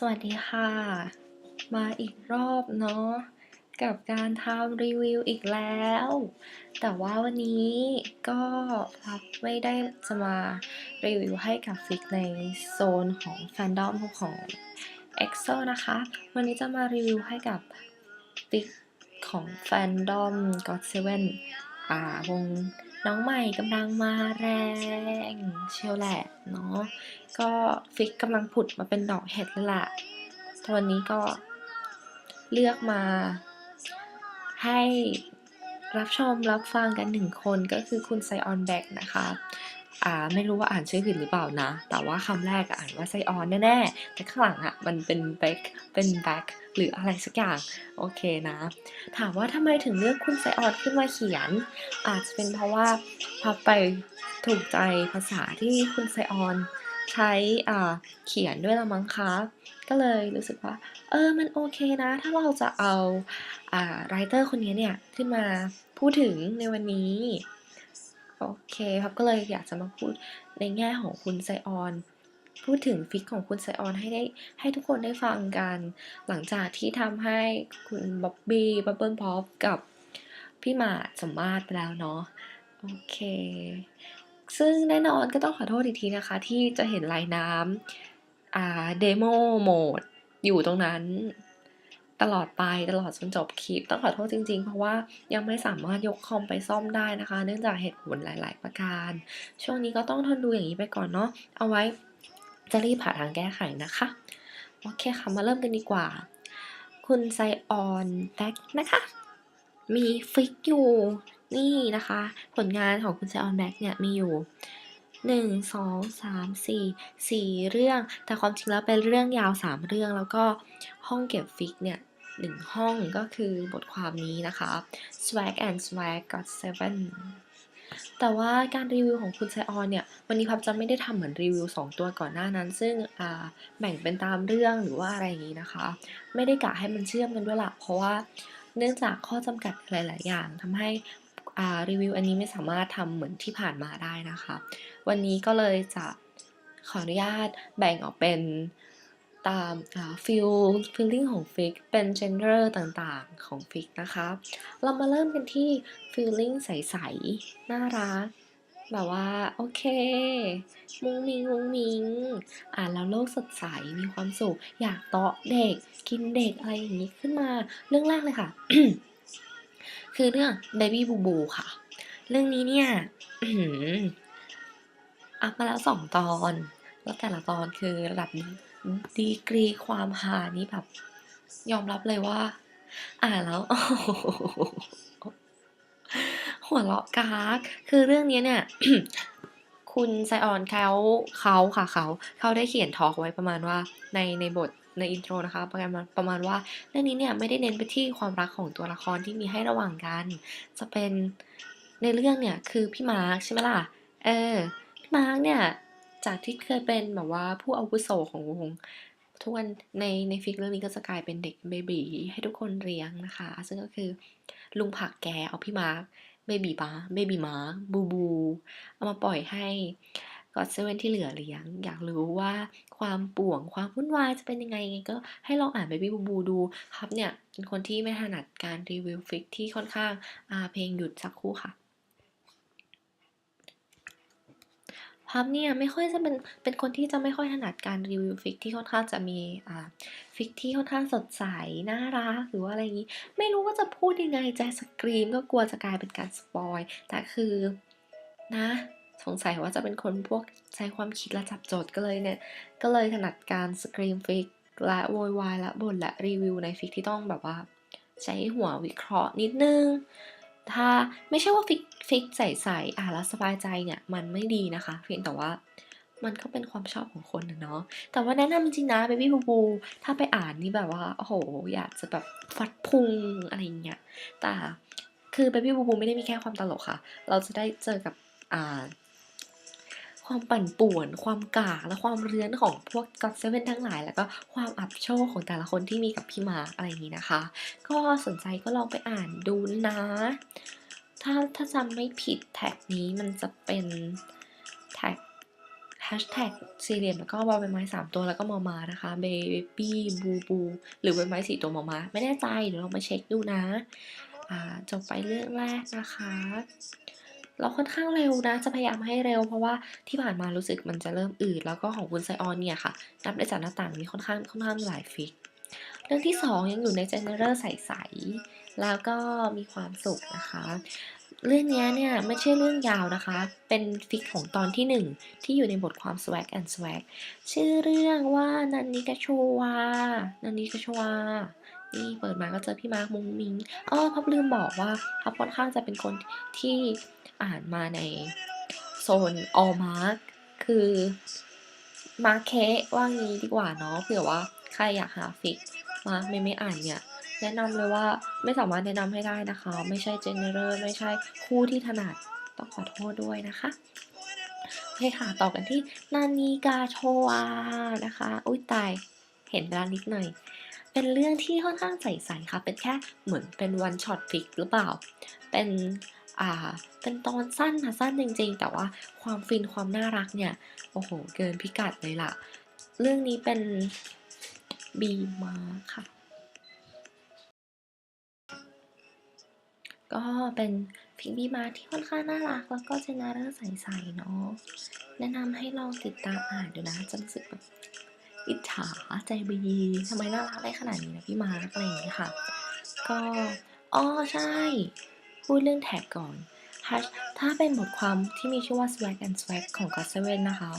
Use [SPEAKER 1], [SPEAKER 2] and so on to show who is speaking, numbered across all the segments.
[SPEAKER 1] สวัสดีค่ะ มาอีกรอบเนาะกับการทำรีวิวอีกแล้ว แต่ว่าวันนี้ก็พับไม่ได้จะมารีวิวให้กับฟิกในโซนของแฟนดอมของ EXO นะคะ วันนี้จะมารีวิวให้กับฟิกของแฟนดอม God7 อ่าวง น้องใหม่กำลังมาแรงเชียวแหละเนาะก็ฟิกกำลังผุดมาเป็นดอกเห็ดแล้วล่ะตอนนี้ก็เลือกมาให้รับชมรับฟังกันหนึ่งคนก็คือคุณไซออนแบ็กนะคะ อ่าไม่รู้ว่าอ่านชื่อผิดหรือเปล่านะ แต่ว่าคำแรกอ่านว่าไซออนแน่ๆ แต่ข้างหลังอะมันเป็นแบ็กเป็นแบ็กหรืออะไรสักอย่าง โอเคนะ ถามว่าทำไมถึงเลือกคุณไซออนขึ้นมาเขียน อาจจะเป็นเพราะว่าพอไปถูกใจภาษาที่คุณไซออนใช้อ่าเขียนด้วยละมั้งคะ ก็เลยรู้สึกว่า เออ มันโอเคนะ ถ้าเราจะเอาอ่าไรเตอร์คนนี้เนี่ย ขึ้นมาพูดถึงในวันนี้ โอเคครับก็เลยอยากจะมาพูดในแง่ของคุณไซออน พูดถึงฟิกของคุณไซออนให้ได้ให้ทุกคนได้ฟังกัน หลังจากที่ทำให้คุณบ๊อบบี้บับเบิลพ็อปกับพี่หมาดสมมาตรไปแล้วเนาะโอเค ซึ่งแน่นอนก็ต้องขอโทษอีกทีนะคะ ที่จะเห็นลายน้ำอ่าเดโมโหมดอยู่ตรงนั้น ตลอดไปตลอดจนจบคลิป ต้องขอโทษจริงๆ เพราะว่ายังไม่สามารถยกคอมไปซ่อมได้นะคะ เนื่องจากเหตุผลหลาย ๆ ประการ ช่วงนี้ก็ต้องทนดูอย่างนี้ไปก่อนเนาะเอาไว้จะรีบหาทางแก้ไขนะคะ โอเคค่ะมาเริ่มกันดีกว่า คุณไซออนแบ็กนะคะ มีฟิกอยู่นี่นะคะ ผลงานของคุณไซออนแบ็กเนี่ยมีอยู่หนึ่งสองสามสี่สี่เรื่อง แต่ความจริงแล้วเป็นเรื่องยาวสามเรื่องแล้วก็ ห้องเก็บฟิกเนี่ยหนึ่งห้องก็คือบทความนี้นะคะ swag and swag got seven แต่ว่าการรีวิวของคุณไซออนเนี่ย วันนี้พับจะไม่ได้ทำเหมือนรีวิว 2 ตัวก่อนหน้านั้น ซึ่งอ่าแบ่งเป็นตามเรื่องหรือว่าอะไรอย่างนี้นะคะ ไม่ได้กะให้มันเชื่อมกันด้วยละเพราะว่าเนื่องจากข้อจำกัดหลาย ๆ อย่างทำให้อ่ารีวิวอันนี้ไม่สามารถทำเหมือนที่ผ่านมาได้นะคะ วันนี้ก็เลยจะขออนุญาตแบ่งออกเป็น ตามฟิลฟิลลิ่งของฟิกเป็นเจนเดอร์ต่างๆของฟิกนะคะ เรามาเริ่มกันที่ฟิลลิ่งใสๆ น่ารัก แบบว่า โอเค มุ้งมิงมุ้งมิงอ่านแล้วโลกสดใส มีความสุข อยากเตาะเด็ก กินเด็ก อะไรอย่างนี้ขึ้นมา เรื่องแรกเลยค่ะ คือเรื่อง Baby Boo Boo ค่ะ เรื่องนี้เนี่ยอัพมาแล้วสองตอน แล้วแต่ละตอนคือระดับ ดีกรีความฮานี่แบบ ยอมรับเลยว่า อ่านแล้วหัวเราะกากคือเรื่องนี้เนี่ย คุณไซออนเขาเขาค่ะ เขาเขาได้เขียนทอล์กไว้ประมาณว่าในในบทในอินโทรนะคะประมาณประมาณว่าเรื่องนี้เนี่ยไม่ได้เน้นไปที่ความรักของตัวละครที่มีให้ระหว่างกัน จะเป็นในเรื่องเนี่ยคือพี่มาร์คใช่ไหมล่ะ เออ พี่มาร์คเนี่ย จากที่เคยเป็นแบบว่าผู้อาวุโสของวงทุกวันในในฟิกเรื่องนี้ก็จะกลายเป็นเด็กเบบีให้ทุกคนเลี้ยงนะคะ ซึ่งก็คือลุงผักแกเอาพี่มาร์คเบบีมาเบบีมาบูบู เอามาปล่อยให้ก็เซเว่นที่เหลือเลี้ยง อยากรู้ว่าความป่วงความวุ่นวายจะเป็นยังไงไงก็ให้ลองอ่านเบบี้บูบูดูครับเนี่ยเป็นคนที่ไม่ถนัดการรีวิวฟิกที่ค่อนข้างอาเพลงหยุดสักครู่ค่ะ พับเนี่ยไม่ค่อยจะเป็นเป็นคนที่จะไม่ค่อยถนัดการรีวิวฟิกที่ค่อนข้างจะมีอ่าฟิกที่ค่อนข้างสดใสน่ารักหรือว่าอะไรอย่างนี้ ไม่รู้ว่าจะพูดยังไงใจสกรีมก็กลัวจะกลายเป็นการสปอยแต่คือนะสงสัยว่าจะเป็นคนพวกใช้ความคิดและจับโจทย์ก็เลยเนี่ยก็เลยถนัดการสกรีมฟิกและโวยวายและบ่นและรีวิวในฟิกที่ต้องแบบว่า ใช้หัววิเคราะห์นิดนึง ถ้าไม่ใช่ว่าฟิกฟิกใส่ๆอ่านแล้วสบายใจเนี่ยมันไม่ดีนะคะ เพียงแต่ว่ามันก็เป็นความชอบของคนนะเนาะ แต่ว่าแนะนำจริงนะเบบี้บูบู ถ้าไปอ่านนี่แบบว่า โอ้โห อยากจะแบบฟัดพุงอะไรอย่างเงี้ย แต่คือเบบี้บูบูไม่ได้มีแค่ความตลกค่ะ เราจะได้เจอกับอ่า ความปั่นป่วน ความกากและความเรื้อนของพวกก็อดเซเว่นทั้งหลาย แล้วก็ความอับโชคของแต่ละคนที่มีกับพี่มาร์คอะไรอย่างนี้นะคะ ก็สนใจก็ลองไปอ่านดูนะ ถ้าถ้าจำไม่ผิดแท็กนี้มันจะเป็นแท็กแฮชแท็กสี่เหลี่ยมแล้วก็บอลใบไม้สามตัวแล้วก็มอมานะคะ baby บูบูหรือใบไม้สี่ตัวมอมา ไม่แน่ใจเดี๋ยวลองมาเช็คดูนะ อ่าจบไปเรื่องแรกนะคะ เราค่อนข้างเร็วนะ จะพยายามให้เร็ว เพราะว่าที่ผ่านมารู้สึกมันจะเริ่มอืด แล้วก็ของคุณไซออนเนี่ยค่ะ นับได้จากหน้าต่างมีค่อนข้างค่อนข้างหลายฟิก เรื่องที่ 2 ยังอยู่ในเจเนอเรอร์ใสๆแล้วก็มีความสุขนะคะ เรื่องนี้เนี่ยไม่ใช่เรื่องยาวนะคะ เป็นฟิกของตอนที่ 1 ที่อยู่ในบทความ swag and swag ชื่อเรื่องว่านันนิกาชวานันนิกาชวานี่เปิดมาก็เจอพี่มาร์คมุงมิงอ้อพับลืมบอกว่าพับค่อนข้างจะเป็นคนที่ อ่านมาในโซน all mark คือมาร์เคว่างี้ดีกว่าเนาะเผื่อว่าใครอยากหาฟิกมาไม่ไม่อ่านเนี่ย แนะนำเลยว่าไม่สามารถแนะนำให้ได้นะคะ ไม่ใช่เจเนเรอร์ไม่ใช่คู่ที่ถนัดต้องขอโทษด้วยนะคะโอเคค่ะต่อกันที่นานิกาโชวานะคะ อุ้ยตายเห็นเวลานิดหน่อย เป็นเรื่องที่ค่อนข้างใสๆค่ะ เป็นแค่เหมือนเป็นวันช็อตฟิกหรือเปล่า เป็น อ่า เป็นตอนสั้นค่ะสั้นจริงๆ แต่ว่าความฟินความน่ารักเนี่ย โอ้โห เกินพิกัดเลยล่ะ เรื่องนี้เป็นบีมาค่ะ ก็เป็นฟิกบีมาที่ค่อนข้างน่ารัก แล้วก็เจเนอเรอร์ใสๆเนาะ แนะนำให้ลองติดตามอ่านดูนะจะรู้สึกแบบอิจฉาใจบีทำไมน่ารักได้ขนาดนี้นะพี่มาร์กอะไรอย่างเงี้ยค่ะ ก็อ๋อใช่ พูดเรื่องแท็กก่อน Hash- ถ้าเป็นบทความที่มีชื่อว่า swag and swag ของ g o t 7นะคะ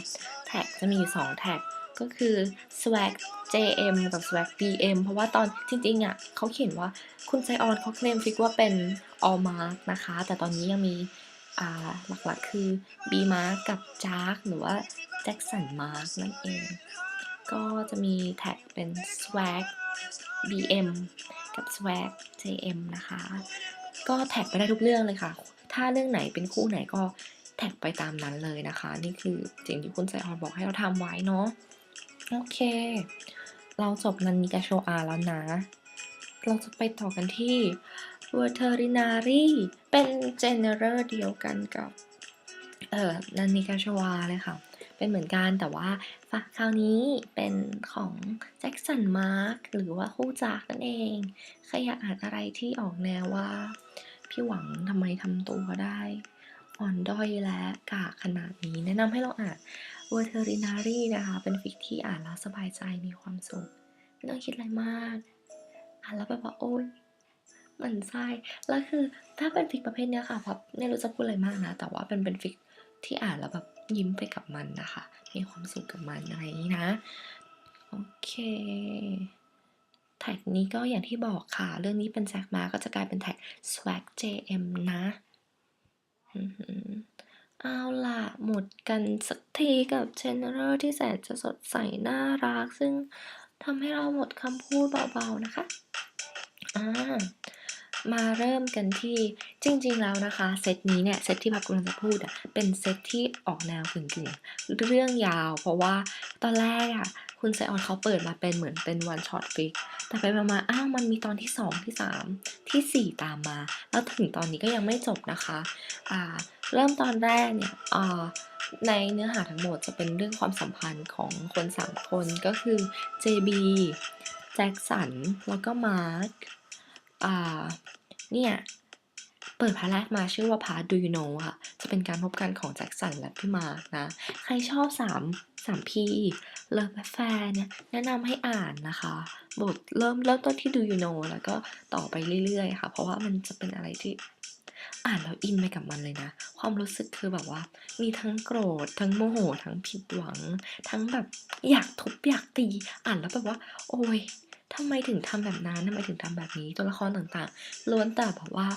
[SPEAKER 1] แท็กจะมีอยู่สองแท็กก็คือ swag jm กับ swag bm เพราะว่าตอนจริงๆอะเขาเขียนว่าคุณไซออนเขาเคลมฟิกว่าเป็น all mark นะคะ แต่ตอนนี้ยังมีหลักๆคือ b mark กับ jack หรือว่า jackson mark นั่นเอง ก็จะมีแท็กเป็น swag bm กับ swag jm นะคะ ก็แท็กไปได้ทุกเรื่องเลยค่ะ ถ้าเรื่องไหนเป็นคู่ไหนก็แท็กไปตามนั้นเลยนะคะ นี่คือสิ่งที่คุณไซออนบอกให้เราทำไว้เนาะโอเค เราจบนันนิกาโชอาแล้วนะ เราจะไปต่อกันที่ veterinary เป็น general เดียวกันกับเอ่อนันนิกาโชวาเลยค่ะ เป็นเหมือนกันแต่ว่าคราวนี้เป็นของแจ็คสันมาร์กหรือว่าคู่จากนั่นเองใครอยากอ่านอะไรที่ออกแนวว่า พี่หวังทำไมทำตัวได้อ่อนด้อยและกากขนาดนี้ แนะนำให้ลองอ่าน veterinary นะคะ เป็นฟิกที่อ่านแล้วสบายใจมีความสุขไม่ต้องคิดอะไรมาก อ่านแล้วแบบว่าโอ๊ยหมันไส้แล้วคือถ้าเป็นฟิกประเภทเนี้ยค่ะพับไม่รู้จะพูดอะไรมากนะ แต่ว่าเป็นเป็นฟิก ที่อ่านแล้วแบบยิ้มไปกับมันนะคะ มีความสุขกับมันอะไรอย่างนี้นะ โอเค แท็กนี้ก็อย่างที่บอกค่ะ เรื่องนี้เป็นแซกมาก็จะกลายเป็นแท็ก swag jm นะอื้อหือเอาล่ะ หมดกันสักทีกับ general ที่แสนจะสดใสน่ารัก ซึ่งทำให้เราหมดคำพูดเบาๆนะคะ อ่า มาเริ่มกันที่จริงๆแล้วนะคะเซตนี้เนี่ยเซตที่พับกำลังจะพูดอะเป็นเซตที่ออกแนวกึ่งๆเรื่องยาว เพราะว่าตอนแรกอะคุณไซออนเขาเปิดมาเป็นเหมือนเป็นวันช็อตฟิกแต่ไปมาๆอ้าวมันมีตอนที่ 2 ที่ 3ทีสี่ 4 ตามมา แล้วถึงตอนนี้ก็ยังไม่จบนะคะอ่าเริ่มตอนแรกเนี่ยอ่าในเนื้อหาทั้งหมดจะเป็นเรื่องความสัมพันธ์ของคน 3 คนก็คือ JB แจ็คสันแล้วก็มาร์ค อ่าเนี่ยเปิดพาร์ทแรกมาชื่อว่าพาร์ท Do You Know ค่ะ จะเป็นการพบกันของแจ็คสันและพี่มาร์คนะ ใครชอบ3 3 P เลิฟแฟร์เนี่ยแนะนำให้อ่านนะคะ บทเริ่มเริ่มต้นที่ Do You Know แล้วก็ต่อไปเรื่อยๆค่ะ เพราะว่ามันจะเป็นอะไรที่อ่านแล้วอินไปกับมันเลยนะ ความรู้สึกคือแบบว่า มีทั้งโกรธ ทั้งโมโห ทั้งผิดหวัง ทั้งแบบอยากทุบอยากตี อ่านแล้วแบบว่า โอ้ย ทำไมถึงทำแบบนั้นทำไมถึงทำแบบนี้ตัวละครต่างๆล้วนแต่แบบว่า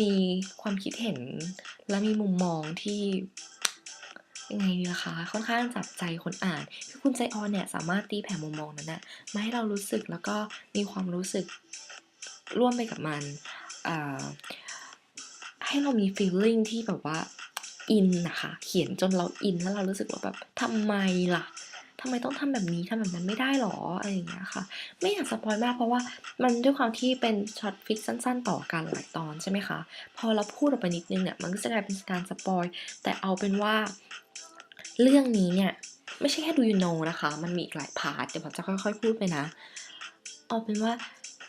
[SPEAKER 1] มีความคิดเห็นและมีมุมมองที่ยังไงดีล่ะคะค่อนข้างจับใจคนอ่านคือคุณใจออนเนี่ยสามารถตีแผ่มุมมองนั้นนะมาให้เรารู้สึกแล้วก็มีความรู้สึกร่วมไปกับมันให้เรามี feeling ที่แบบว่าอินนะคะ เขียนจนเราอินแล้วเรารู้สึกว่าแบบทำไมล่ะ ทำไมต้องทำแบบนี้ทำแบบนั้นไม่ได้หรออะไรอย่างเงี้ยค่ะ ไม่อยากสปอยมากเพราะว่ามันด้วยความที่เป็นช็อตฟิกสั้น ๆ ต่อกันหลายตอนใช่ไหมคะ พอเราพูดออกไปนิดนึงเนี่ยมันก็จะกลายเป็นการสปอยแต่เอาเป็นว่าเรื่องนี้เนี่ยไม่ใช่แค่ do you know นะคะ มันมีอีกหลายพาร์ทเดี๋ยวผมจะค่อย ๆ พูดไปนะ เอาเป็นว่า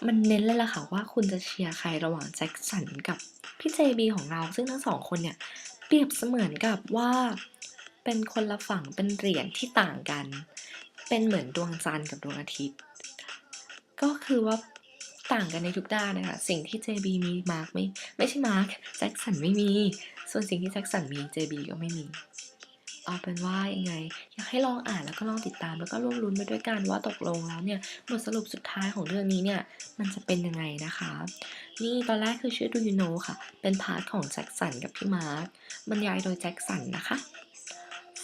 [SPEAKER 1] มันเน้นเลยล่ะค่ะว่าคุณจะเชียร์ใครระหว่างแจ็คสันกับพี่เจบีของเรา ซึ่งทั้งสองคนเนี่ยเปรียบเสมือนกับว่า เป็นคนละฝั่งเป็นเหรียญที่ต่างกัน เป็นเหมือนดวงจันทร์กับดวงอาทิตย์ ก็คือว่าต่างกันในทุกด้านนะคะ สิ่งที่ JB มีมาร์กไม่ไม่ใช่มาร์กแจ็คสันไม่มี ส่วนสิ่งที่แจ็คสันมี JB ก็ไม่มีเอาเป็นว่ายังไง อยากให้ลองอ่านแล้วก็ลองติดตามแล้วก็ร่วมลุ้นไปด้วยกันว่าตกลงแล้วเนี่ยบทสรุปสุดท้ายของเรื่องนี้เนี่ยมันจะเป็นยังไงนะคะ นี่ตอนแรกคือชื่อ Do You Know ค่ะ เป็นพาร์ทของแจ็คสันกับพี่มาร์คบรรยายโดยแจ็คสันนะคะ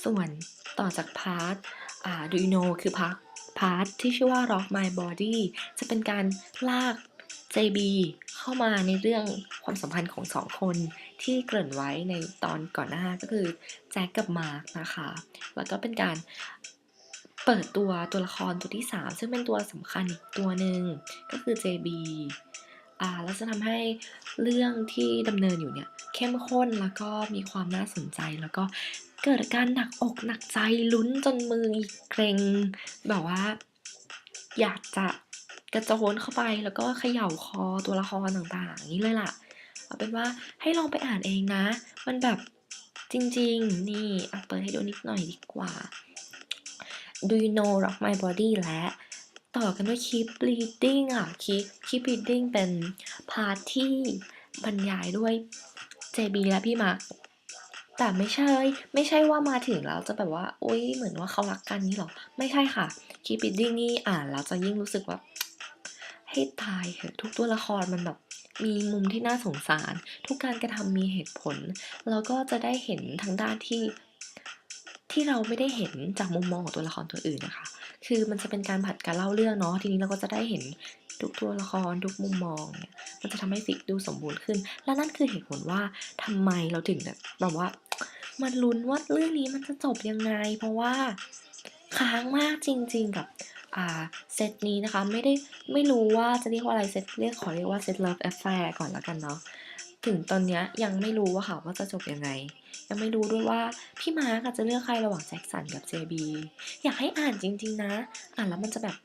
[SPEAKER 1] ส่วนต่อจากพาร์ทอ่า Do You Know คือพาร์ทพาร์ทที่ชื่อว่า Rock My Body จะเป็นการลาก JB เข้ามาในเรื่องความสัมพันธ์ของสองคนที่เกริ่นไว้ในตอนก่อนหน้าก็คือแจ็คกับมาร์คนะคะ แล้วก็เป็นการเปิดตัวตัวละครตัวที่ 3 ซึ่งเป็นตัวสำคัญอีกตัวหนึ่งก็คือ JB อ่าแล้วจะทำให้เรื่องที่ดำเนินอยู่เนี่ยเข้มข้นแล้วก็มีความน่าสนใจแล้วก็ เกิดการหนักอกหนักใจลุ้นจนมือเกรงแบบว่า อยากจะกระโจนเข้าไปแล้วก็เขย่าคอตัวละครต่างๆนี้เลยล่ะเอาเป็นว่าให้ลองไปอ่านเองนะ มันแบบจริงๆ นี่อะเปิดให้ดูนิดหน่อยดีกว่า Do you know rock my body และต่อกันด้วย keep bleeding อะ keep keep bleeding เป็นพาร์ทที่บรรยายด้วย JB และพี่มาร์ค แต่ไม่ใช่ ไม่ใช่ว่ามาถึงแล้วจะแบบว่าโอ๊ยเหมือนว่าเขารักกันนี่หรอ ไม่ใช่ค่ะ keep bleeding นี่อ่านแล้วจะยิ่งรู้สึกว่าให้ตายเถอะทุกตัวละครมันแบบมีมุมที่น่าสงสาร ทุกการกระทำมีเหตุผล แล้วก็จะได้เห็นทางด้านที่ที่เราไม่ได้เห็นจากมุมมองของตัวละครตัวอื่นนะคะ คือมันจะเป็นการผัดการเล่าเรื่องเนาะ ทีนี้เราก็จะได้เห็นทุกตัวละครทุกมุมมองเนี่ย มันจะทำให้ฟิกดูสมบูรณ์ขึ้น และนั่นคือเหตุผลว่าทำไมเราถึงแบบว่า มันลุ้นว่าเรื่องนี้มันจะจบยังไง เพราะว่าค้างมากจริง ๆ กับอ่าเซตนี้นะคะไม่ได้ไม่รู้ว่าจะเรียกว่าอะไรเซตเรียกขอเรียกว่าเซต love affair ก่อนแล้วกันเนาะถึงตอนเนี้ยยังไม่รู้ว่าค่ะว่าจะจบยังไง ยังไม่รู้ด้วยว่าพี่มาร์กจะเลือกใครระหว่างแจ็คสันกับ JB อยากให้อ่านจริง ๆ นะ อ่านแล้วมันจะแบบ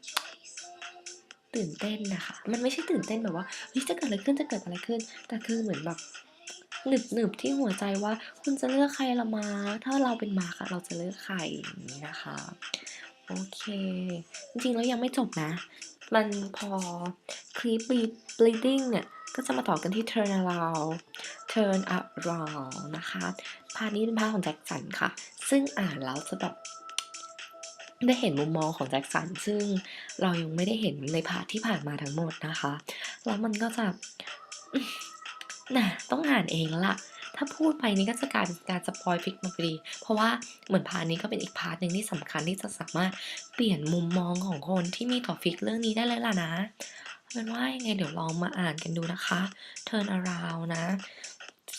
[SPEAKER 1] ตื่นเต้นนะคะ มันไม่ใช่ตื่นเต้นแบบว่าเฮ้ยจะเกิดอะไรขึ้นจะเกิดอะไรขึ้น แต่คือเหมือนแบบ หนึบหนึบๆที่หัวใจว่าคุณจะเลือกใครละมาถ้าเราเป็นมาร์กอะเราจะเลือกใครอย่างนี้นะคะ โอเค จริงๆแล้วยังไม่จบนะ มันพอคลิป bleeding เนี่ยก็จะมาต่อกันที่ turn around turn around นะคะ พาร์ทนี้เป็นพาร์ทของแจ็คสันค่ะ ซึ่งอ่านแล้วจะแบบได้เห็นมุมมองของแจ็คสัน ซึ่งเรายังไม่ได้เห็นในพาร์ทที่ผ่านมาทั้งหมดนะคะ แล้วมันก็จะ นะต้องอ่านเองแล้วล่ะ ถ้าพูดไปนี่ก็จะกลายเป็นการสปอยฟิกมาพอดี เพราะว่าเหมือนพาร์ทนี้ก็เป็นอีกพาร์ทหนึ่งที่สำคัญที่จะสามารถเปลี่ยนมุมมองของคนที่มีต่อฟิกเรื่องนี้ได้เลยล่ะนะเป็นว่ายังไงเดี๋ยวลองมาอ่านกันดูนะคะ Turn around นะ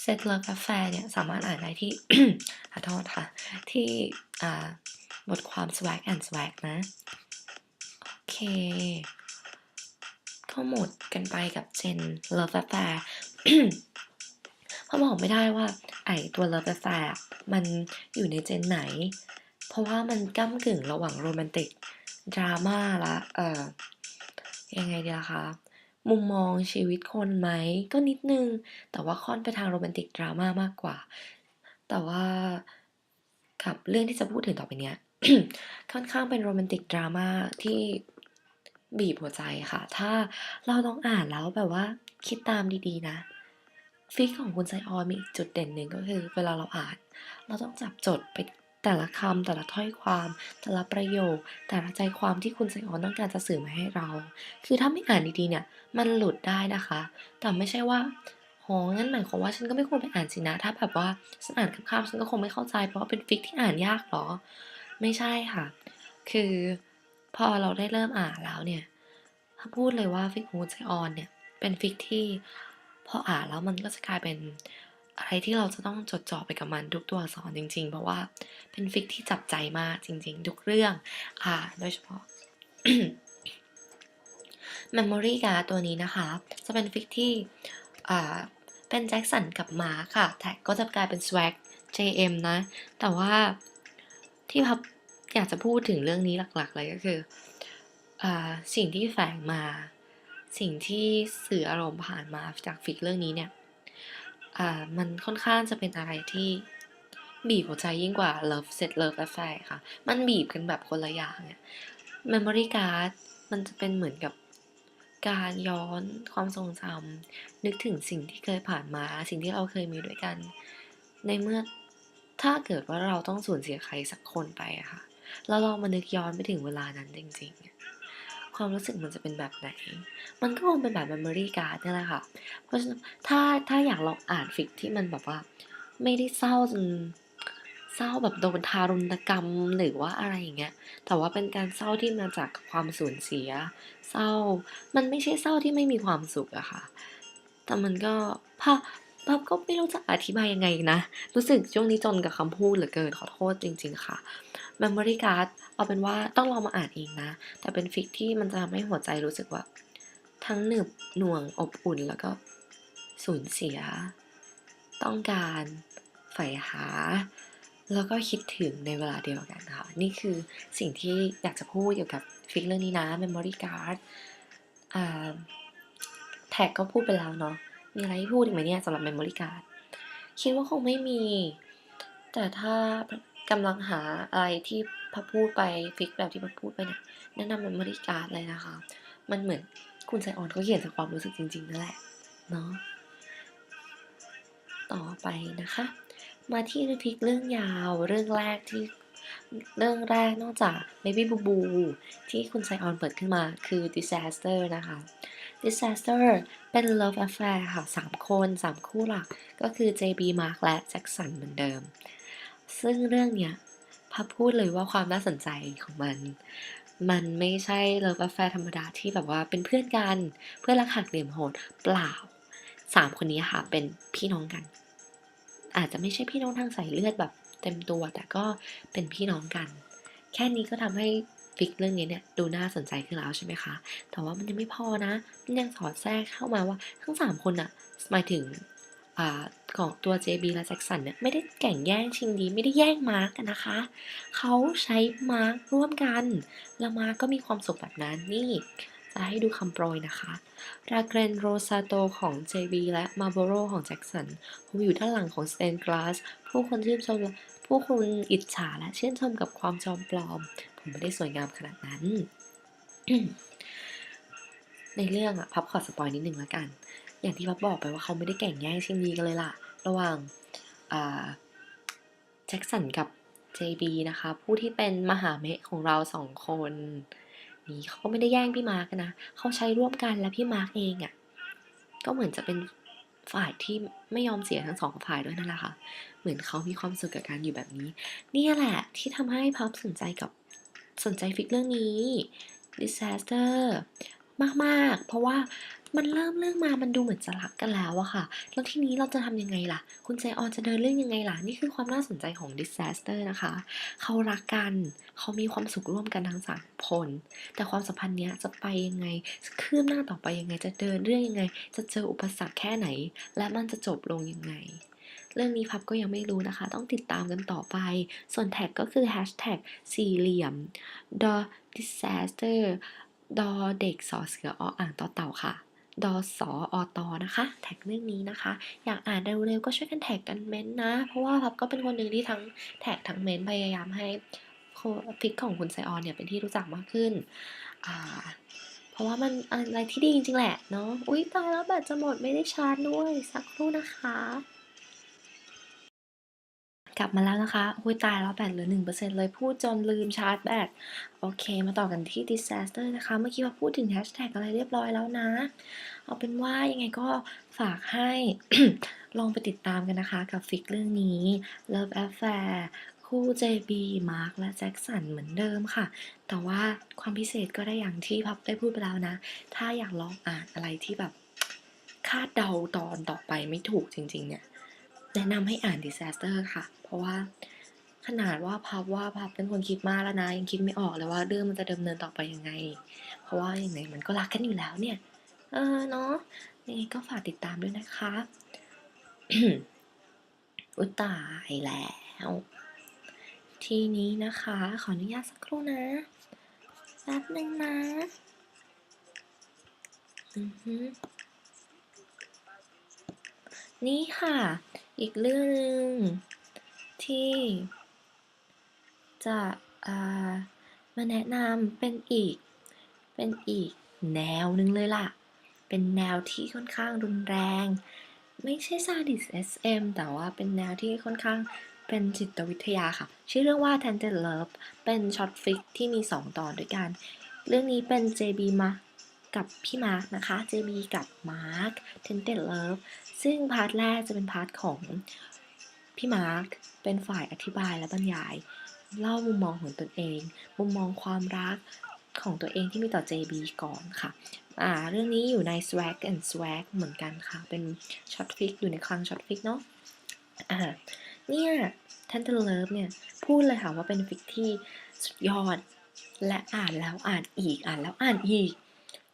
[SPEAKER 1] Set Love Affair เนี่ยสามารถอ่านได้ที่ขอโทษค่ะ ที่บทความ swag and swag นะ โอเคก็หมดกันไปกับเจน Love Affair เพราะบอกไม่ได้ว่า ไอตัว Love Affair มันอยู่ในเจนไหน เพราะว่ามันก้ากึ่งระหว่างโรแมนติกดราม่าละเอ่อยังไงดีล่ะคะมุมมองชีวิตคนไหมก็นิดนึง แต่ว่าค่อนไปทางโรแมนติกดราม่ามากกว่า แต่ว่ากับเรื่องที่จะพูดถึงต่อไปเนี้ยค่อนข้างเป็นโรแมนติกดราม่าที่บีบหัวใจค่ะ ถ้าเราต้องอ่านแล้วแบบว่าคิดตามดีๆนะ ฟิกของคุณไซออนมีอีกจุดเด่นหนึ่งก็คือ เวลาเราอ่าน เราต้องจับจดไปแต่ละคำแต่ละถ้อยความ แต่ละประโยค แต่ละใจความที่คุณไซออนต้องการจะสื่อมาให้เรา คือถ้าไม่อ่านดีๆเนี่ย มันหลุดได้นะคะ แต่ไม่ใช่ว่าโหงั้นหมายความว่าฉันก็ไม่ควรไปอ่านสินะ ถ้าแบบว่าฉันอ่านข้ามๆฉันก็คงไม่เข้าใจ เพราะว่าเป็นฟิกที่อ่านยากหรอ ไม่ใช่ค่ะ คือพอเราได้เริ่มอ่านแล้วเนี่ยถ้าพูดเลยว่าฟิกของคุณไซออนเนี่ยเป็นฟิกที่ พออ่านแล้วมันก็จะกลายเป็นอะไรที่เราจะต้องจดจ่อไปกับมันทุกตัวอักษรจริง ๆ เพราะว่าเป็นฟิกที่จับใจมากจริง ๆ ทุกเรื่อง อ่า โดยเฉพาะ Memory Card ตัวนี้นะคะ จะเป็นฟิกที่อ่าเป็นแจ็คสันกับมาค่ะ แท็กก็จะกลายเป็น swag JM นะ แต่ว่าที่พับอยากจะพูดถึงเรื่องนี้หลักๆ เลยก็คืออ่าสิ่งที่แฝงมา สิ่งที่สื่ออารมณ์ผ่านมาจากฟิกเรื่องนี้เนี่ยอ่ามันค่อนข้างจะเป็นอะไรที่บีบหัวใจยิ่งกว่า Love Set Love Affair ค่ะ มันบีบกันแบบคนละอย่างเนี่ย Memory Card มันจะเป็นเหมือนกับการย้อนความทรงจำนึกถึงสิ่งที่เคยผ่านมา สิ่งที่เราเคยมีด้วยกัน ในเมื่อถ้าเกิดว่าเราต้องสูญเสียใครสักคนไปอะค่ะแล้วเรามานึกย้อนไปถึงเวลานั้นจริง ๆ ความรู้สึกมันจะเป็นแบบไหน มันก็คงเป็นแบบ memory card นี่แหละค่ะ เพราะฉะนั้นถ้าถ้าอยากลองอ่านฟิกที่มันแบบว่า ไม่ได้เศร้าจนเศร้าแบบโดนทารุณกรรมหรือว่าอะไรอย่างเงี้ย แต่ว่าเป็นการเศร้าที่มาจากความสูญเสีย เศร้า มันไม่ใช่เศร้าที่ไม่มีความสุขอะค่ะ แต่มันก็พาพ บก็ไม่รู้จะอธิบายยังไงนะ รู้สึกช่วงนี้จนกับคำพูดเหลือเกินขอโทษจริง ๆ ค่ะ Memory Card เอาเป็นว่าต้องลองมาอ่านเองนะ แต่เป็นฟิกที่มันจะทำให้หัวใจรู้สึกว่า ทั้งหนึบหน่วงอบอุ่นแล้วก็สูญเสีย ต้องการใฝ่หา แล้วก็คิดถึงในเวลาเดียวกันค่ะ นี่คือสิ่งที่อยากจะพูดเกี่ยวกับฟิกเรื่องนี้นะ Memory Card แท็กก็พูดไปแล้วเนาะ มีอะไรให้พูดอีกไหมเนี่ยสำหรับ Memory Card คิดว่าคงไม่มี แต่ถ้ากำลังหาอะไรที่พับพูดไปฟิกแบบที่พับพูดไปเนี่ยแนะนำ Memory Card เลยนะคะ มันเหมือนคุณใจอ่อนเขาเขียนจากความรู้สึกจริงๆนั่นแหละเนาะต่อไปนะคะ มาที่ฟิกเรื่องยาวเรื่องแรกที่เรื่องแรกนอกจาก Baby Boo Boo ที่คุณไซออนเปิดขึ้นมาคือ Disaster นะคะ Disaster เป็น Love Affair ค่ะ3คน3คู่หลัก ก็คือ JB Mark และ Jackson เหมือนเดิม ซึ่งเรื่องเนี้ยพับพูดเลยว่าความน่าสนใจของมัน มันไม่ใช่ Love Affair ธรรมดาที่แบบว่าเป็นเพื่อนกัน เพื่อนรักหักเหลี่ยมโหดเปล่า3คนนี้ค่ะ เป็นพี่น้องกัน อาจจะไม่ใช่พี่น้องทางสายเลือดแบบเต็มตัว แต่ก็เป็นพี่น้องกัน แค่นี้ก็ทำให้ ฟิกเรื่องนี้เนี่ยดูน่าสนใจขึ้นแล้วใช่ไหมคะ แต่ว่ามันยังไม่พอนะ มันยังสอดแทรกเข้ามาว่าทั้ง 3 คนอะหมายถึงอของตัว JB และแจ็คสันเนี่ยไม่ได้แข่งแย่งชิงดีไม่ได้แย่งมาร์กกันนะคะ เขาใช้มาร์กร่วมกัน แล้วมาร์กก็มีความสุขแบบนั้นนี่ จะให้ดูคำโปรยนะคะราเกรนโรซาโตของ JB และมาโบโรของแจ็คสันผมอยู่ด้านหลังของสเตนกลาสผู้คนชื่นชม ผู้คนอิจฉาและชื่นชมกับความจอมปลอม ผมไม่ได้สวยงามขนาดนั้น ในเรื่องอะพับขอสปอยนิดนึงแล้วกัน อย่างที่พับบอกไปว่าเขาไม่ได้แข่งแย่งชิงดีกันเลยล่ะ ระหว่างแจ็คสันกับ JB นะคะ ผู้ที่เป็นมหาเมฆของเราสองคน นี่เขาก็ไม่ได้แย่งพี่มาร์กนะ เขาใช้ร่วมกันและพี่มาร์กเองอะ่ะก็เหมือนจะเป็น ฝ่ายที่ไม่ยอมเสียทั้งสองฝ่ายด้วยนั่นแหละค่ะ เหมือนเขามีความสุขกับการอยู่แบบนี้ นี่แหละที่ทำให้พับสนใจกับสนใจฟิกเรื่องนี้ disaster มากๆ เพราะว่ามันเริ่มเรื่องมา มันดูเหมือนจะรักกันแล้วอะค่ะ แล้วทีนี้เราจะทำยังไงล่ะ คุณใจออนจะเดินเรื่องยังไงล่ะ นี่คือความน่าสนใจของ disaster นะคะ เขารักกัน เขามีความสุขร่วมกันทั้งสามคน แต่ความสัมพันธ์เนี้ยจะไปยังไง จะคืบหน้าต่อไปยังไง จะเดินเรื่องยังไง จะเจออุปสรรคแค่ไหน และมันจะจบลงยังไง เรื่องนี้พับก็ยังไม่รู้นะคะ ต้องติดตามกันต่อไป ส่วนแท็กก็คือ hashtag สี่เหลี่ยม the disaster ดอเด็กสอเสือออ่างต่อเต่าค่ะดอสออตอนะคะ แท็กเรื่องนี้นะคะ อยากอ่านเร็วๆก็ช่วยกันแท็กกันเม้นนะ เพราะว่าพับก็เป็นคนหนึ่งที่ทั้งแท็กทั้งเม้นพยายามให้ฟิกของคุณไซออนเนี่ยเป็นที่รู้จักมากขึ้นอ่าเพราะว่ามันอะไรที่ดีจริงๆแหละเนาะ อุ๊ยตายแล้วแบตจะหมดไม่ได้ชาร์จด้วย สักครู่นะคะ กลับมาแล้วนะคะอุ้ยตายแล้วแบตเหลือหนึ่งเปอร์เซ็นเลยพูดจนลืมชาร์จแบต โอเค มาต่อกันที่ disaster นะคะ เมื่อกี้ว่าพูดถึง hashtag อะไรเรียบร้อยแล้วนะ เอาเป็นว่ายังไงก็ฝากให้ ลองไปติดตามกันนะคะ กับฟิกเรื่องนี้ Love Affair คู่ JB Mark และแจ็คสันเหมือนเดิมค่ะ แต่ว่าความพิเศษก็ได้อย่างที่พับได้พูดไปแล้วนะ ถ้าอยากลองอ่านอะไรที่แบบคาดเดาตอนต่อไปไม่ถูกจริง ๆ เนี่ย แนะนำให้อ่าน disaster ค่ะ เพราะว่าขนาดว่าพับว่าพับเป็นคนคิดมากแล้วนะ ยังคิดไม่ออกเลยว่าเรื่องมันจะดำเนินต่อไปยังไง เพราะว่าอย่างไงมันก็รักกันอยู่แล้วเนี่ย เออเนาะยังไงก็ฝากติดตามด้วยนะคะอุตายแล้ว ทีนี้นะคะ ขออนุญาตสักครู่นะแป๊บหนึ่งนะ อือฮึ นี่ค่ะ อีกเรื่องหนึ่งที่ จะามาแนะนำเป็นอีก เป็นอีกแนวหนึ่งเลยล่ะ เป็นแนวที่ค่อนข้างรุนแรง ไม่ใช่ซาดิส SM แต่ว่าเป็นแนวที่ค่อนข้างเป็นจิตวิทยาค่ะ ชื่อเรื่องว่า Tainted Love เป็นช็อตฟิกที่มี 2 ตอนด้วยกัน เรื่องนี้เป็น JB มากับพี่มาร์คนะคะ JB กับมาร์ค Tainted Love ซึ่งพาร์ทแรกจะเป็นพาร์ทของพี่มาร์คเป็นฝ่ายอธิบายและบรรยาย เล่ามุมมองของตนเอง มุมมองความรักของตัวเองที่มีต่อ JB ก่อนค่ะอ่าเรื่องนี้อยู่ใน swag and swag เหมือนกันค่ะ เป็นช็อตฟิกอยู่ในคลังช็อตฟิกเนาะอ่าเนี่ย Tender Love เนี่ย พูดเลยค่ะว่าเป็นฟิกที่สุดยอด และอ่านแล้วอ่านอีกอ่านแล้วอ่านอีก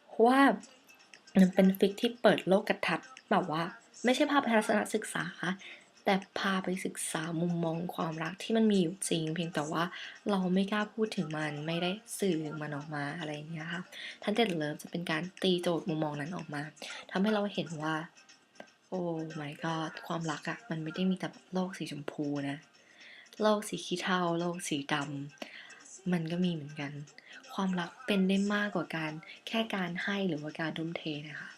[SPEAKER 1] เพราะว่ามันเป็นฟิกที่เปิดโลกกระทัดแบบว่า ไม่ใช่พาไปทัศนศึกษา แต่พาไปศึกษามุมมองความรักที่มันมีอยู่จริง เพียงแต่ว่าเราไม่กล้าพูดถึงมันไม่ได้สื่อมันออกมาอะไรอย่างเงี้ยค่ะ Tender Love จะเป็นการตีโจทย์มุมมองนั้นออกมาทำให้เราเห็นว่า โอ้ my god ความรักอะมันไม่ได้มีแต่โลกสีชมพูนะโลกสีขี้เทาโลกสีดำมันก็มีเหมือนกัน ความรักเป็นได้มากกว่าการแค่การให้หรือว่าการทุ่มเทนะคะ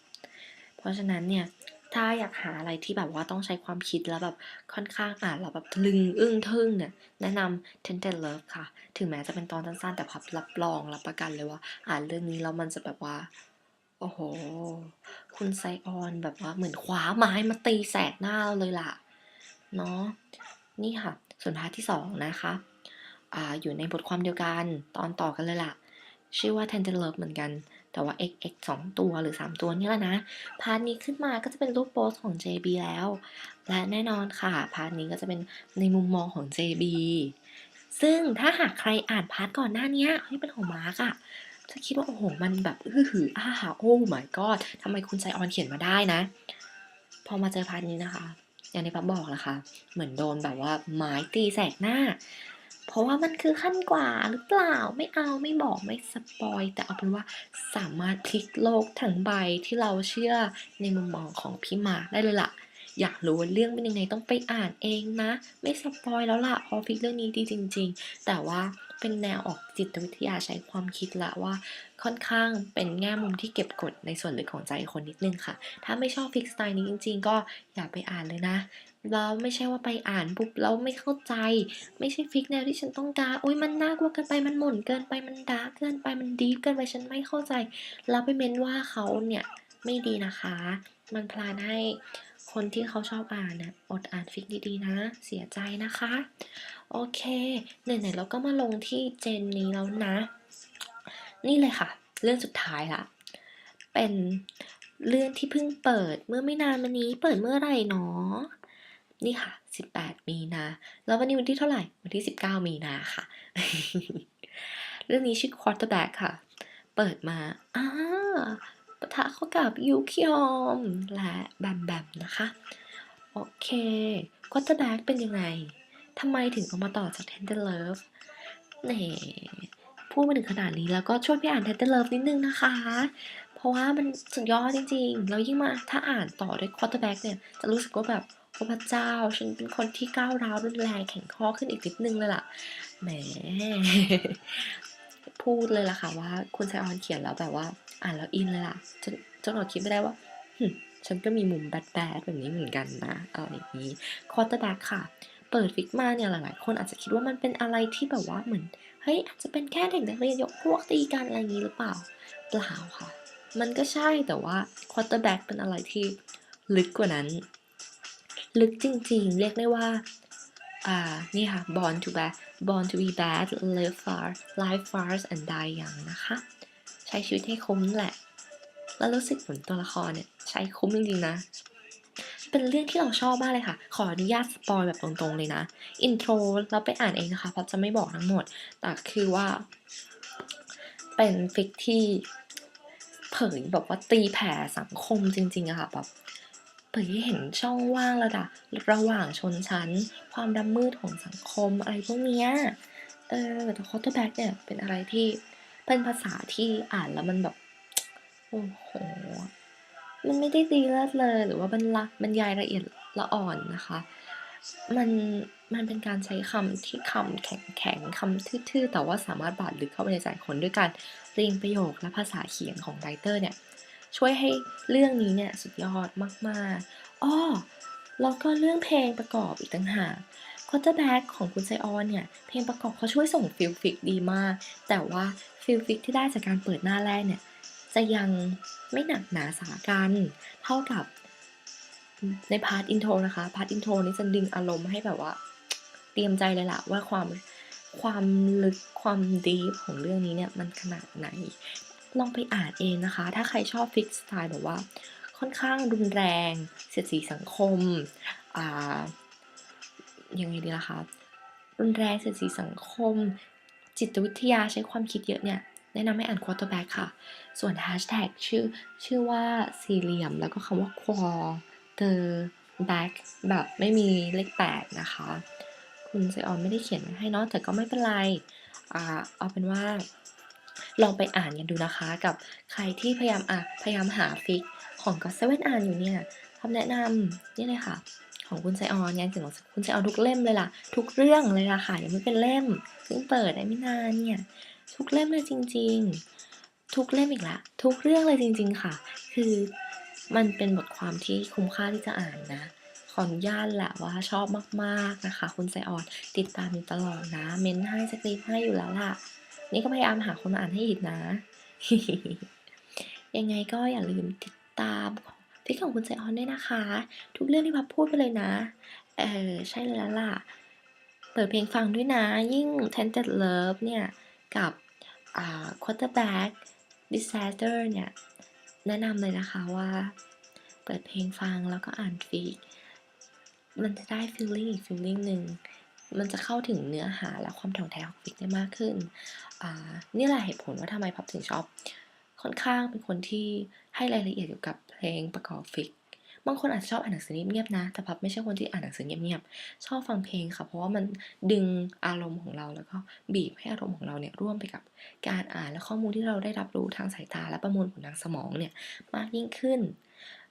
[SPEAKER 1] เพราะฉะนั้นเนี่ย ถ้าอยากหาอะไรที่แบบว่าต้องใช้ความคิดแล้วแบบค่อนข้างอ่านแล้วแบบลึงอึ้งทึ่งเนี่ยแนะนำ Tender Love ค่ะ ถึงแม้จะเป็นตอนสั้นๆ แต่พับรับรองรับประกันเลยว่า อ่านเรื่องนี้แล้วมันจะแบบว่า โอ้โห คุณไซออนแบบว่าเหมือนคว้าไม้มาตีแสกหน้าเราเลยล่ะ เนาะนี่ค่ะ ส่วนพาร์ทที่สองนะคะอ่าอยู่ในบทความเดียวกันตอนต่อกันเลยล่ะ ชื่อว่า Tender Love เหมือนกัน แต่ว่า XX 2 ตัวหรือ 3 ตัวนี่แหละนะ พาร์ทนี้ขึ้นมาก็จะเป็นรูปโพสของ JB แล้ว และแน่นอนค่ะ พาร์ทนี้ก็จะเป็นในมุมมองของ JB ซึ่งถ้าหากใครอ่านพาร์ทก่อนหน้านี้ที่เป็นของมาร์กอะจะคิดว่าโอ้โหมันแบบอื้อหืออ้าหาโอ้ my god ทำไมคุณไซออนเขียนมาได้นะ พอมาเจอพาร์ทนี้นะคะ อย่างที่ปั๊บบอกแหละค่ะ เหมือนโดนแบบว่าไม้ตีแสกหน้า เพราะว่ามันคือขั้นกว่าหรือเปล่าไม่เอาไม่บอกไม่สปอย แต่เอาเป็นว่าสามารถพลิกโลกทั้งใบที่เราเชื่อในมุมมองของพี่มาได้เลยล่ะ อยากรู้ว่าเรื่องเป็นยังไงต้องไปอ่านเองนะ ไม่สปอยแล้วล่ะพราะฟิกเรื่องนี้ดีจริง ๆ แต่ว่าเป็นแนวออกจิตวิทยาใช้ความคิดละว่าค่อนข้างเป็นแง่มุมที่เก็บกดในส่วนลึกของใจคนนิดนึงค่ะ ถ้าไม่ชอบฟิกสไตล์นี้จริง ๆ ก็อย่าไปอ่านเลยนะ แล้วไม่ใช่ว่าไปอ่านปุ๊บแล้วไม่เข้าใจ ไม่ใช่ฟิกแนวที่ฉันต้องการโอ้ยมันน่ากลัวเกินไปมันหม่นเกินไปมันดาร์กเกินไปมันดีฟเกินไปฉันไม่เข้าใจ แล้วไปเม้นว่าเขาเนี่ยไม่ดีนะคะ มันพลานให้คนที่เขาชอบอ่านนะอดอ่านฟิกดีๆนะ เสียใจนะคะ โอเคไหนๆเราก็มาลงที่เจนนี้แล้วนะ นี่เลยค่ะ เรื่องสุดท้ายละเป็นเรื่องที่เพิ่งเปิดเมื่อไม่นานมานี้เปิดเมื่อไหร่หนอ นี่ค่ะ 18 มีนา แล้ววันนี้วันที่เท่าไหร่ วันที่ 19 มีนาค่ะ เรื่องนี้ชื่อ Quarterback ค่ะ เปิดมาอ่าปะทะเข้ากับยูคิอมและแบมแบมนะคะ โอเค Quarterback เป็นยังไงทำไมถึงเอามาต่อจาก Tender Love แหนพูดมาถึงขนาดนี้แล้วก็ช่วยพี่อ่าน Tender Love นิดนึงนะคะ เพราะว่ามันสุดยอดจริงๆ แล้วยิ่งมาถ้าอ่านต่อด้วย Quarterback เนี่ย จะรู้สึกว่าแบบ พระเจ้า ฉันเป็นคนที่ก้าวร้าวรุนแรงแข็งข้อขึ้นอีกนิดนึงเลยล่ะ แหม พูดเลยล่ะค่ะว่าคุณไซออนเขียนแล้วแบบว่า อ่านแล้วอินเลยล่ะ จนจนอดคิดไม่ได้ว่าฉันก็มีมุมแบดๆแบบนี้เหมือนกันนะ เอาอย่างนี้คอร์เตอร์แบ็กค่ะ เปิดฟิกมาเนี่ยหลายๆ คนอาจจะคิดว่ามันเป็นอะไรที่แบบว่าเหมือน เฮ้ยอาจจะเป็นแค่เด็กนักเรียนยกพวกตีกันอะไรอย่างนี้หรือเปล่า เปล่าค่ะ มันก็ใช่แต่ว่าควอเตอร์แบ็กเป็นอะไรที่ลึกกว่านั้น ลึกจริงๆ เรียกได้ว่า อ่า นี่ค่ะ born to bad born to be bad live far life fast and die young นะคะ ใช้ชีวิตให้คุ้มแหละ แล้วรู้สึกเหมือนตัวละครเนี่ย ใช้คุ้มจริงๆนะ เป็นเรื่องที่เราชอบมากเลยค่ะ ขออนุญาตสปอยแบบตรงๆเลยนะ อินโทรเราไปอ่านเองนะคะ เพราะจะไม่บอกทั้งหมด แต่คือว่า เป็นฟิกที่เผยแบบว่าตีแผ่สังคมจริงๆอะค่ะแบบ เผยให้เห็นช่องว่างระดับระหว่างชนชั้น ความดำมืดของสังคมอะไรพวกเนี้ยเออแต่ quarterback เนี่ยเป็นอะไรที่เป็นภาษาที่อ่านแล้วมันแบบโอ้โหมันไม่ได้ดีเลิศเลยหรือว่าบรรลักบรรยายละเอียดละอ่อนนะคะ มันมันเป็นการใช้คำที่คำแข็งแข็งคำทื่อๆ แต่ว่าสามารถบาดลึกเข้าไปในใจคนด้วยการเรียงประโยคและภาษาเขียนของไรเตอร์เนี่ย ช่วยให้เรื่องนี้เนี่ยสุดยอดมากๆอ้อแล้วก็เรื่องเพลงประกอบอีกต่างหาก Quarterback ของคุณไซออนเนี่ย เพลงประกอบเขาช่วยส่งฟิลฟิกดีมาก แต่ว่าฟิลฟิกที่ได้จากการเปิดหน้าแรกเนี่ย จะยังไม่หนักหนาสากัน เท่ากับในพาร์ทอินโทรนะคะ พาร์ทอินโทรนี้จะดึงอารมณ์ให้แบบว่า เตรียมใจเลยล่ะว่าความความลึกความดีของเรื่องนี้เนี่ย มันขนาดไหน ลองไปอ่านเองนะคะ ถ้าใครชอบฟิกสไตล์แบบว่า ค่อนข้างรุนแรง เสียดสีสังคมอ่ายังไงดีล่ะคะรุนแรงเสียดสีสังคม จิตวิทยาใช้ความคิดเยอะเนี่ย แนะนำให้อ่าน quarterback ค่ะ ส่วน hashtag ชื่อชื่อว่าสี่เหลี่ยม แล้วก็คำว่า quarterback แบบไม่มีเลขแปดนะคะ คุณไซออนไม่ได้เขียนให้เนาะแต่ก็ไม่เป็นไรอ่าเอาเป็นว่า ลองไปอ่านกันดูนะคะกับใครที่พยายามอะพยายามหาฟิกของก็เซเว่นอ่านอยู่เนี่ยคำแนะนำนี่เลยค่ะ ของคุณไซออนงานเขียนของคุณไซออนทุกเล่มเลยล่ะ ทุกเรื่องเลยล่ะค่ะยังไม่เป็นเล่มเพิ่งเปิดได้ไม่นานเนี่ยทุกเล่มเลยจริง ๆ ทุกเล่มอีกละ ทุกเรื่องเลยจริง ๆ ค่ะ คือมันเป็นบทความที่คุ้มค่าที่จะอ่านนะขออนุญาตแหละว่าชอบมาก ๆ นะคะ คุณไซออน ติดตามอยู่ตลอดนะ เม้นให้สกรีปให้อยู่แล้วล่ะ นี่ก็พยายามหาคนมาอ่านให้อีกนะ ยังไงก็อย่าลืมติดตามฟิกของคุณไซออนด้วยนะคะ ทุกเรื่องที่พับพูดไปเลยนะ เออใช่แล้วล่ะ เปิดเพลงฟังด้วยนะ ยิ่ง Tainted Love เนี่ย กับ Quarterback Disaster เนี่ย แนะนำเลยนะคะว่า เปิดเพลงฟังแล้วก็อ่านฟีกมันจะได้ feeling อีก feeling หนึ่ง มันจะเข้าถึงเนื้อหาและความถ่องแท้ของฟิกได้มากขึ้น นี่แหละเหตุผลว่าทำไมพับถึงชอบ ค่อนข้างเป็นคนที่ให้รายละเอียดเกี่ยวกับเพลงประกอบฟิก บางคนอาจจะชอบอ่านหนังสือเงียบๆนะ แต่พับไม่ใช่คนที่อ่านหนังสือเงียบๆ ชอบฟังเพลงค่ะ เพราะว่ามันดึงอารมณ์ของเราแล้วก็บีบให้อารมณ์ของเราเนี่ยร่วมไปกับการอ่านและข้อมูลที่เราได้รับรู้ทางสายตาและประมวลผลทางสมองเนี่ยมากยิ่งขึ้น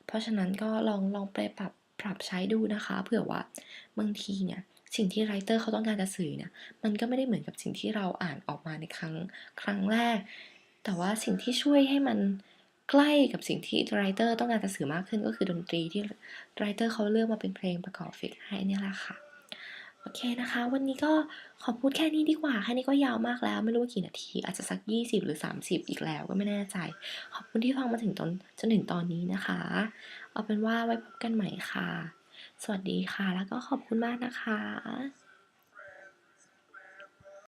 [SPEAKER 1] เพราะฉะนั้นก็ลองลองไปปรับปรับใช้ดูนะคะ เผื่อว่าบางทีเนี่ย สิ่งที่ไรเตอร์เขาต้องการจะสื่อเนี่ยมันก็ไม่ได้เหมือนกับสิ่งที่เราอ่านออกมาในครั้งครั้งแรก แต่ว่าสิ่งที่ช่วยให้มันใกล้กับสิ่งที่ไรเตอร์ต้องการจะสื่อมากขึ้นก็คือดนตรีที่ไรเตอร์เขาเลือกมาเป็นเพลงประกอบฟิกให้นี่แหละค่ะโอเคนะคะ วันนี้ก็ขอพูดแค่นี้ดีกว่า แค่นี้ก็ยาวมากแล้ว ไม่รู้ว่ากี่นาที อาจจะสัก 20 หรือ 30 อีกแล้วก็ไม่แน่ใจ ขอบคุณที่ฟังมาถึงตอนจนถึงตอนนี้นะคะ เอาเป็นว่าไว้พบกันใหม่ค่ะ สวัสดีค่ะ แล้วก็ขอบคุณมากนะคะ